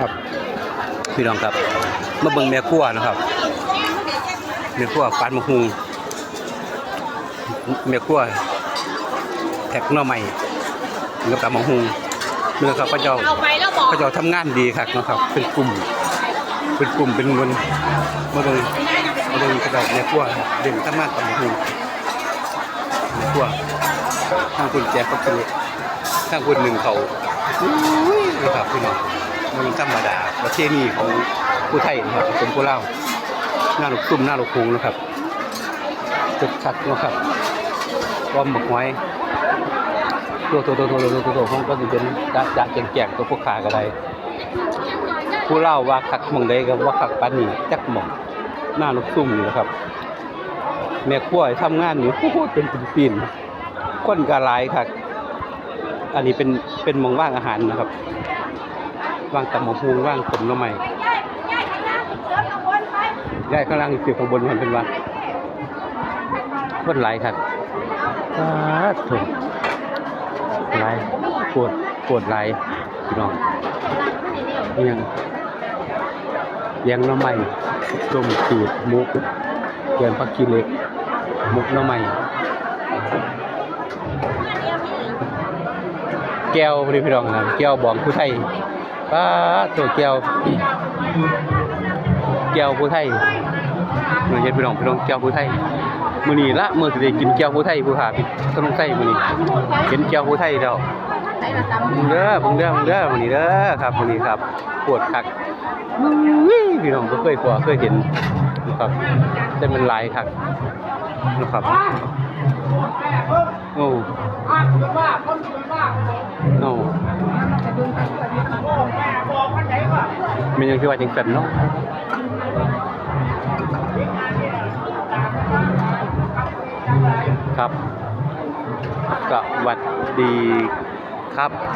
ครับพี่น้องครับมาเบิ่งแม่ครัวนะครับแม่ครัวปานมะฮุงแม่ครัวแท็กหน่อใหม่กับปานมะฮุงเนื้อครับพระเจ้าเอาไปแล้วบอกพระเจ้าทำงานดีครับนะครับ เป็นกลุ่ม เป็นกลุ่มเป็นมวลมาเบิ่งมาเบิ่งกระดาษแม่ครัวครับเด่นทำงานปานมะฮุงแม่ครัวทางคุณแจกก็เป็นทางคุณหนึ่งเขานะครับพี่น้อง มันธรรมดาประเทศนี้ของผู้ไทยนะครับเป็นผู้เล่าหน้าลูกตุ้มหน้าลูกคงนะครับจุดชัดนะครับว่าหมกไว้ตัวตัวตัวตัวตัวตัวตัวของก็จะเป็นจะจะแจงแจงตัวพวกขากันไดผู้เล่าว่าคักมองใดก็ว่าคักปานนี้จักหมองหน้าลูกตุ้มนี่นะครับ แม่ขั้วทำงานอยู่โอ้เป็นปีนๆคนกระหลครับอันนี้เป็นเป็นมองว่างอาหารนะครับ ว่างตำหมกฮวงว่างขมหน้ำใหม่ย้ายข้างล่างอีกสิบข้างบนมันเป็นว่าคนไหลครับสาธุไหลปวดปวดไหลพี่น้องยังยังน้ำใหม่ต้มจืดมุกแกงผักกีเล็กมุกน้ำใหม่แก้วพี่พี่น้องนะแก้วบองผู้ไทย ป้าตัวแก้วแก้วผู้ไทยมือเฮ็ดพี่น้องพี่น้องแก้วผู้ไทยมือนี้ละมือสิได้กินแก้วผู้ไทยผู้หาพี่ต้องใส่มือนี้เห็นแก้วผู้ไทยแล้วไหนละตำเบิ่งเด้อเบิ่งเด้อเบิ่งเด้อมือนี้เด้อครับมือนี้ครับปวดคักอุ้ยพี่น้องบ่เคยกลัวเคยเห็นนะครับแต่มันหลายคักนะครับโอ้โอ้ มันยังคือว่าจังสันเนาะครับสวัสดีครับ